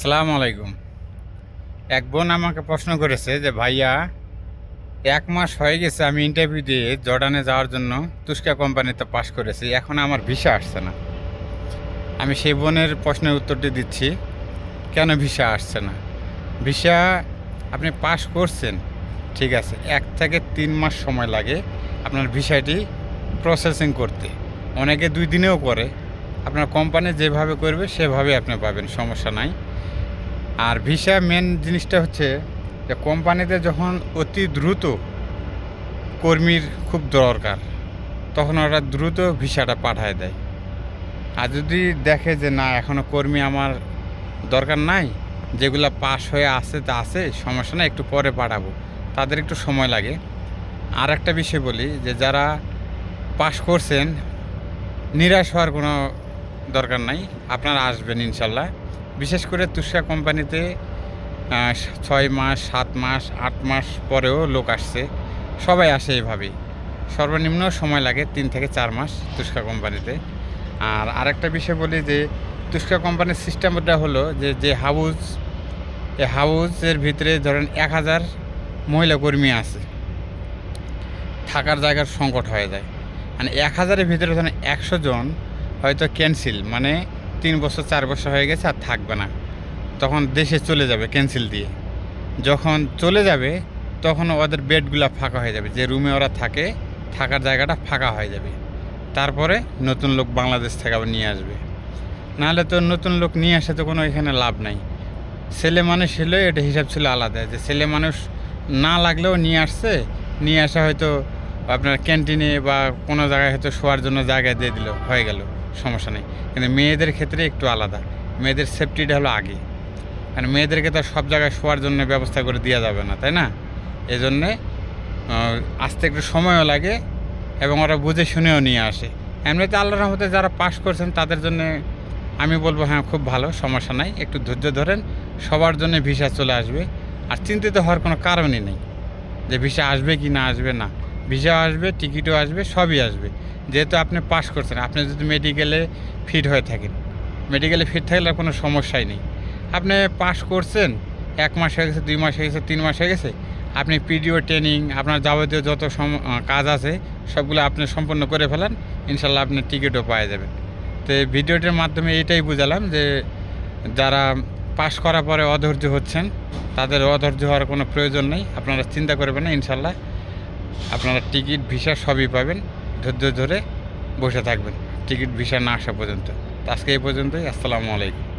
সালাম আলাইকুম। এক বোন আমাকে প্রশ্ন করেছে যে, ভাইয়া, এক মাস হয়ে গেছে আমি ইন্টারভিউ দিয়ে জর্ডানে যাওয়ার জন্য তুস্কা কোম্পানিতে পাশ করেছি, এখন আমার ভিসা আসছে না। আমি সেই বোনের প্রশ্নের উত্তরটি দিচ্ছি, কেন ভিসা আসছে না? ভিসা আপনি পাশ করছেন, ঠিক আছে, এক থেকে তিন মাস সময় লাগে আপনার ভিসাটি প্রসেসিং করতে। অনেকে দুই দিনেও করে, আপনার কোম্পানি যেভাবে করবে সেভাবে আপনি পাবেন, সমস্যা নাই। আর ভিসা মেন জিনিসটা হচ্ছে যে কোম্পানিতে যখন অতি দ্রুত কর্মীর খুব দরকার, তখন ওরা দ্রুত ভিসাটা পাঠায় দেয়। আর যদি দেখে যে না এখনও কর্মী আমার দরকার নাই, যেগুলো পাস হয়ে আছে তা আছে, সমস্যা না একটু পরে পাঠাবো। তাদের একটু সময় লাগে। আর একটা বিষয় বলি যে যারা পাস করছেন, নিরাশ হওয়ার কোনো দরকার নাই। আপনারা আসবেন ইনশাল্লাহ। বিশেষ করে তুষা কোম্পানিতে ছয় মাস, সাত মাস, আট মাস পরেও লোক আসছে। সবাই আসে এইভাবেই সর্বনিম্ন সময় লাগে তিন থেকে চার মাস তুষ্কা কোম্পানিতে। আর আরেকটা বিষয় বলি যে তুষ্কা কোম্পানির সিস্টেমটা হলো যে যে হাউস এই হাউসের ভিতরে ধরেন এক হাজার মহিলা কর্মী আছে। থাকার জায়গার সংকট হয়ে যায়। মানে এক হাজারের ভিতরে ধরেন একশো জন হয়তো ক্যান্সেল মানে তিন বছর, চার বছর হয়ে গেছে আর থাকবে না। তখন দেশে চলে যাবে ক্যান্সেল দিয়ে। যখন চলে যাবে, তখন ওদের বেডগুলো ফাঁকা হয়ে যাবে। যে রুমে ওরা থাকে, থাকার জায়গাটা ফাঁকা হয়ে যাবে। তারপরে নতুন লোক বাংলাদেশ থেকে আবার নিয়ে আসবে। নাহলে তো নতুন লোক নিয়ে আসে তো কোনো এখানে লাভ নাই। ছেলে মানুষ হলেও এটা হিসাব ছিল আলাদা। যে ছেলে মানুষ না লাগলেও নিয়ে আসছে, নিয়ে আসা হয়তো আপনার ক্যান্টিনে বা কোনো জায়গায় হয়তো শোয়ার জন্য জায়গায় দিয়ে দিল, হয়ে গেল। সমস্যা নেই। কিন্তু মেয়েদের ক্ষেত্রে একটু আলাদা। মেয়েদের সেফটিটা হলো আগে। কারণ মেয়েদেরকে তো সব জায়গায় শোয়ার জন্য ব্যবস্থা করে দেওয়া যাবে না, তাই না? এই জন্যে আসতে একটু সময়ও লাগে এবং ওরা বুঝে শুনেও নিয়ে আসে। এমনিতে আল্লাহর রহমতে যারা পাশ করছেন, তাদের জন্য আমি বলব হ্যাঁ খুব ভালো, সমস্যা নাই। একটু ধৈর্য ধরেন, সবার জন্য ভিসা চলে আসবে। আর চিন্তিত হওয়ার কোনো কারণই নেই যে ভিসা আসবে কি না আসবে না। ভিসা আসবে, টিকিটও আসবে, সবই আসবে। যেহেতু আপনি পাস করছেন, আপনি যদি মেডিকেলে ফিট হয়ে থাকেন, মেডিকেলে ফিট থাকলে কোনো সমস্যাই নেই। আপনি পাস করছেন, এক মাস হয়ে গেছে, দুই মাস হয়ে গেছে, তিন মাস হয়ে গেছে, আপনি পিডিও ট্রেনিং, আপনার যাবতীয় যত কাজ আছে, সবগুলো আপনি সম্পন্ন করে ফেলান, ইনশাল্লাহ আপনি টিকিটও পাওয়া যাবেন। তো ভিডিওটির মাধ্যমে এটাই বুঝালাম যে, যারা পাশ করার পরে অধৈর্য হচ্ছেন, তাদের অধৈর্য হওয়ার কোনো প্রয়োজন নেই, আপনারা চিন্তা করবেন না, ইনশাল্লাহ। আপনারা টিকিট, ভিসা সবই পাবেন। ধৈর্য ধরে বসে থাকবেন। টিকিট, ভিসা না আসা পর্যন্ত। আজকে এই পর্যন্তই। আসসালামু আলাইকুম।